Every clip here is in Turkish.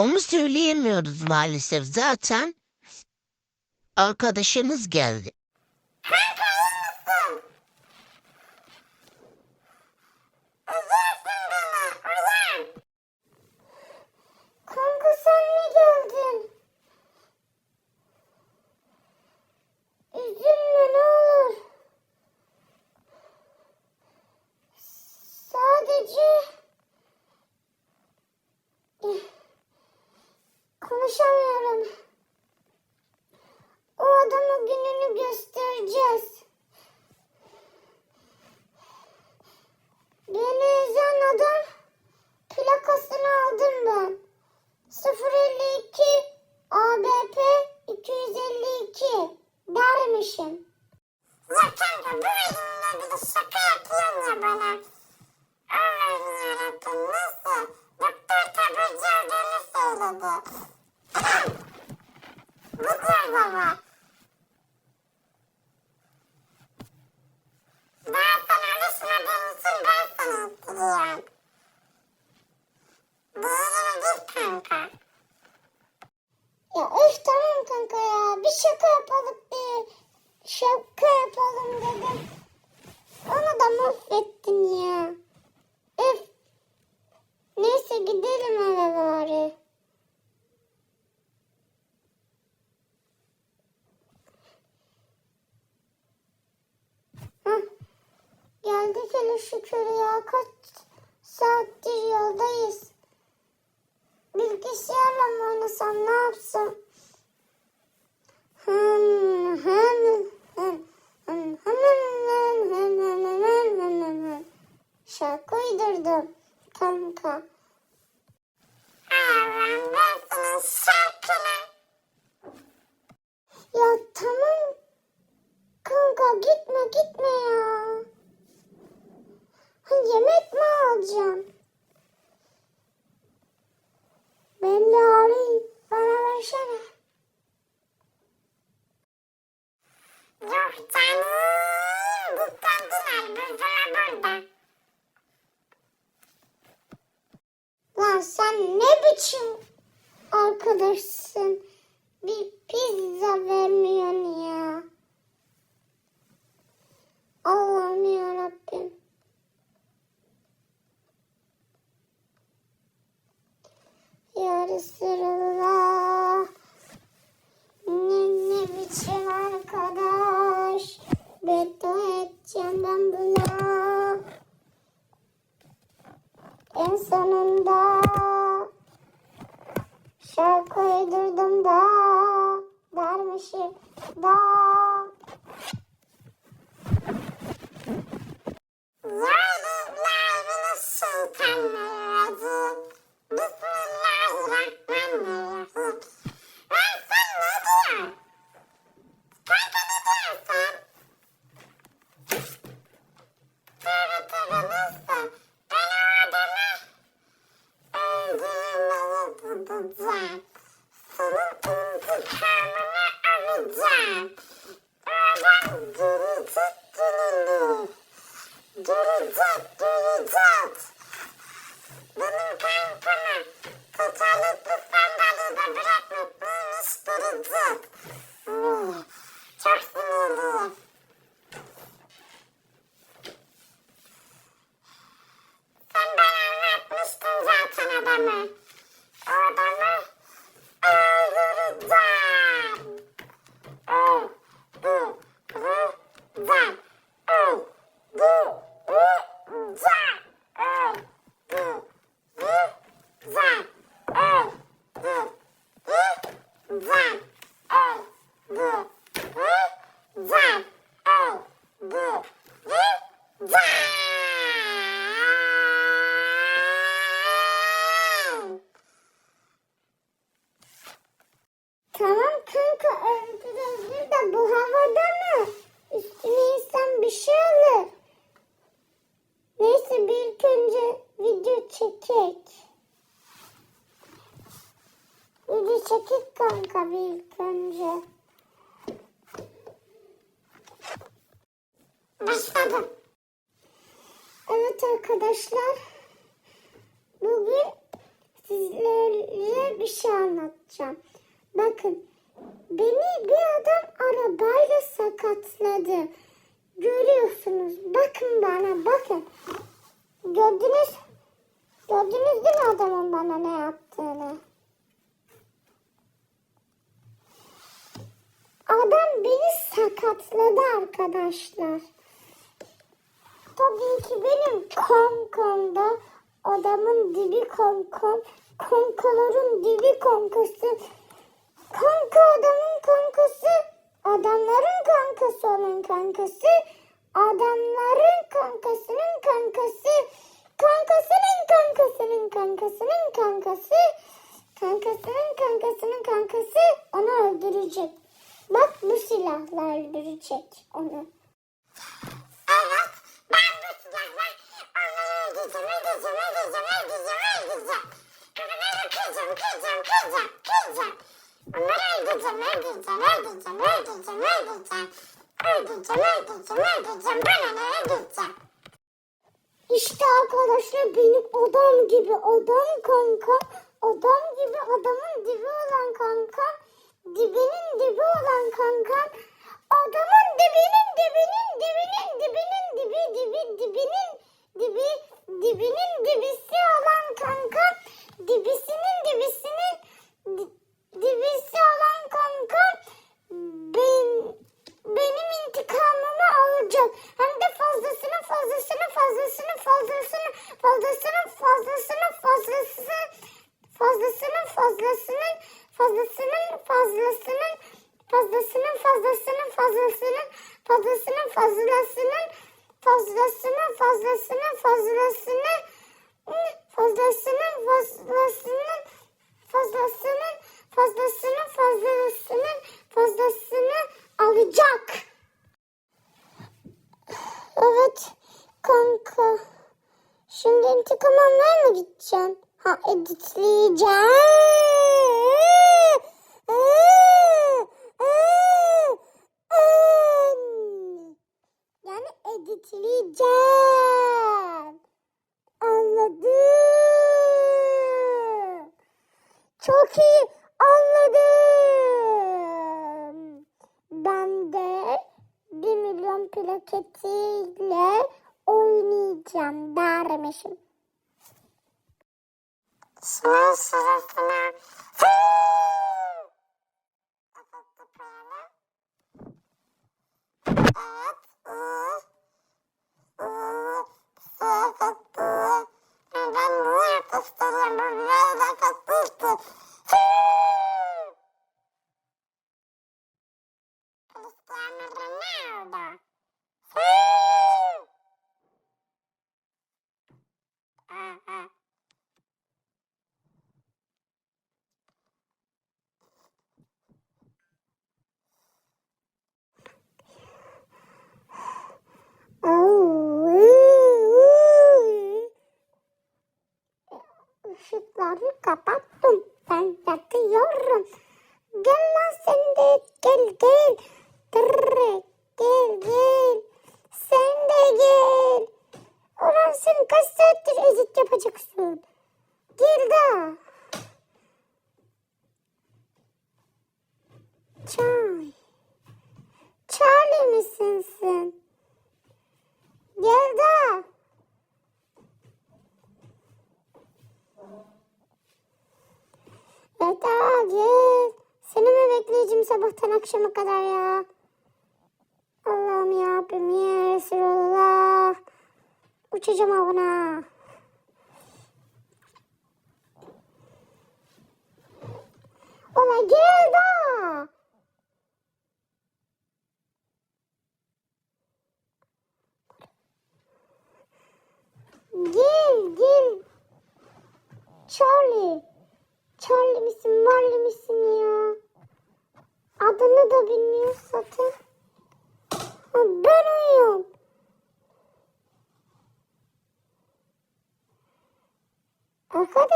Onu söyleyemiyoruz maalesef. Zaten arkadaşınız geldi. Kanka iyi misin? Üzüyorsun beni. Uyan. Kanka sen mi geldin? Dermişim. Ya kanka bu elinle bir de şaka yapıyorsun ya bana. Allah'ım yarabbim nasıl? Doktor taburcu olduğunu söyledi. Bu diyor baba. Daha sen alışmadığın için ben seni ittiriyorum. Doğru git kanka. Ya öf tamam kanka ya. Bir şaka yapalım bir şaka yapalım dedim. Onu da mahvettin ya. Öf. Neyse gidelim eve bari. Hah. Geldik hele şükür ya. Kaç saattir yoldayız. Bilgisayarla mı oynasam ne yapsam? Hım. Şarkı uydurdum kanka. Biçim arkadaşsın? Bir pizza vermiyorsun ya. Allah'ım yarabbim. Ya Resulallah. Ne, ne biçim arkadaş. Beddua edeceğim ben buna. En sonunda Şarkıyı duydum da varmışım da. Geri tat dilini. Benim kankama tekerlekli sandalyede bırakmak neymiş geri çok sinirliyim. Sen bana anlatmıştın zaten adamı. O adamı öldüreceğim. Evet var. Al, bu, bu, var. Al, bu, bu, var. Al, bu, bu, var. Al, bu, bu, var. Al, bu, bu, var. Tamam kanka öldürebilir de bu havada mı? Bir şey. Neyse bir önce video çekek. Video çekek kanka bir önce. Başladım. Evet arkadaşlar. Bugün sizlere bir şey anlatacağım. Bakın beni bir adam arabayla sakatladı. Görüyorsunuz. Bakın bana bakın. Gördünüz. Gördünüz değil mi adamın bana ne yaptığını? Adam beni sakatladı arkadaşlar. Tabii ki benim konkomda adamın dibi konkom, konkaların dibi konkası, kanka adamın kankası, adamların kankası olan kankası, adamların kankasının kankası, kankasının kankasının kankasının kankası, kankasının kankasının kankası onu öldürecek. Bak bu silahla öldürecek onu. Evet, ben bu silahla onları öldüreceğim, öldüreceğim, öldüreceğim, öldüreceğim, öldüreceğim. Onları kıracağım, kıracağım, kıracağım, kıracağım. Onları öldüreceğim, öldüreceğim, öldüreceğim, öldüreceğim, öldüreceğim. Öldüreceğim, öldüreceğim, öldüreceğim, onu öldüreceğim. İşte arkadaşlar benim adam gibi adam kanka. Adam gibi adamın dibi olan kanka. Dibinin dibi olan kanka. Adamın dibinin dibinin dibinin dibinin dibi dibi dibinin dibi dibinin fazlasının fazlasının fazlasının fazlasının fazlasının fazlasının fazlasının fazlasını alacak. Evet kanka. Şimdi intikam almaya mı gideceğim? Ha editleyeceğim. Editleyeceğim. Anladım. Çok iyi anladım. Ben de bir milyon plaketiyle oynayacağım dermişim. Sınav sırasına Evet. Ben bunu yapmak istiyorum. Ben biraz daha katıldım. Polisler nerede? Aha. Işıkları kapattım. Ben yatıyorum. Gel lan sen de gel gel. Tırrı, gel gel. Sen de gel. Ulan sen kaç saattir ezit yapacaksın? Gel daha. Çay. Charlie misin sen? Gel daha. Evet daha gel. Seni mi bekleyeceğim sabahtan akşama kadar ya? Allah'ım ya Rabbim ya Resulallah. Uçacağım avına.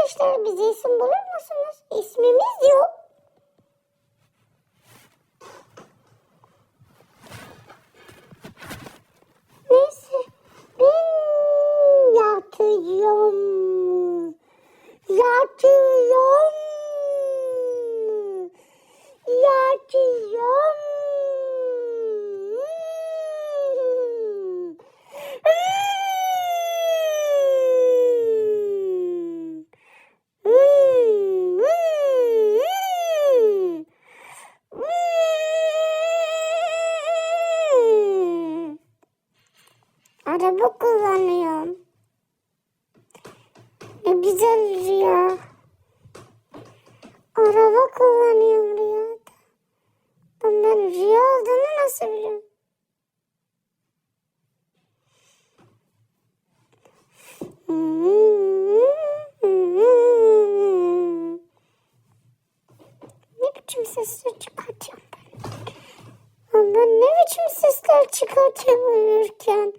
Arkadaşlar bize isim bulur musunuz? İsmimiz yok. Neyse ben yatıyorum. Yatıyorum. Yatıyorum. Çıkartıyorum uyurken?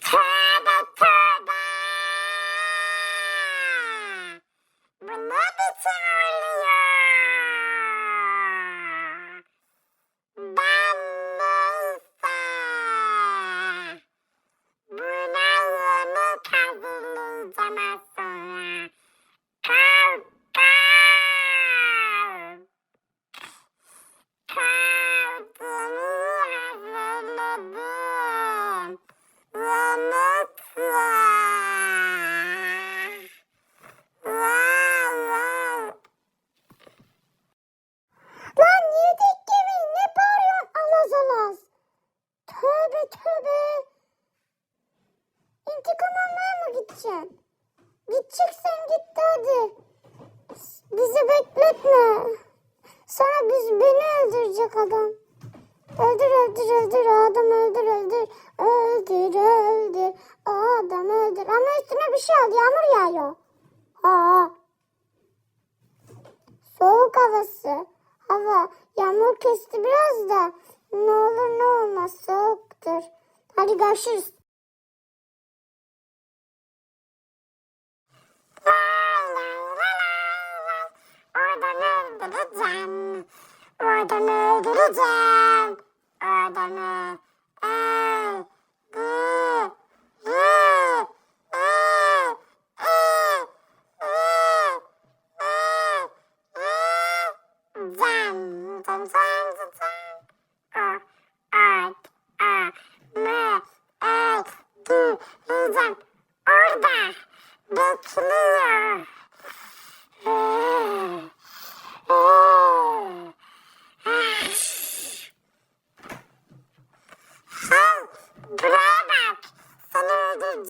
Tövbe tövbe. Bu ne biçim oluyor? Ben neyse. Buna yeni kazılacağım az sonra. Kav kav. Kavgımı hazırladım. Yanıtla. Lan yedik gibi ne bağırıyorsun alaz alaz? Tövbe tövbe. İntikam almaya mı gideceksin? Gideceksen git de hadi. Bizi bekletme. Sonra biz beni öldürecek adam. Öldür öldür öldür adam öldür öldür. Öldür öldür adam öldür. Ama üstüne bir şey oldu yağmur yağıyor. Aa. Soğuk havası. Hava yağmur kesti biraz da. Ne olur ne olmaz soğuktur. Hadi görüşürüz. Öldüreceğim. Oradan öldüreceğim. Zam, zam, zam, zam. O, ad, a, m, e, d, diyeceğim. Orada bekliyor. Buraya bak. Seni öldüreceğim.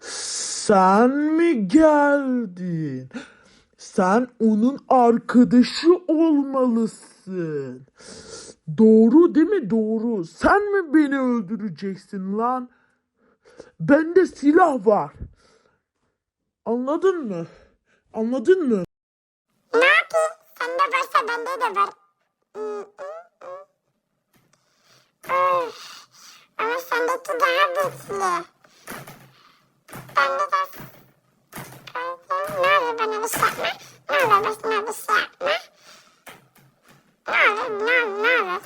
Sen mi geldin? Sen onun arkadaşı olmalısın. Doğru değil mi? Doğru. Sen mi beni öldüreceksin lan? Bende silah var. Anladın mı? Anladın mı? Ne yapayım? Sende varsa bende de var. Sendeki daha güçlü. Bende de... Ne olur bana bir şey yapma. Ne olur bana bir şey yapma. Ne olur, ne olur, ne olur.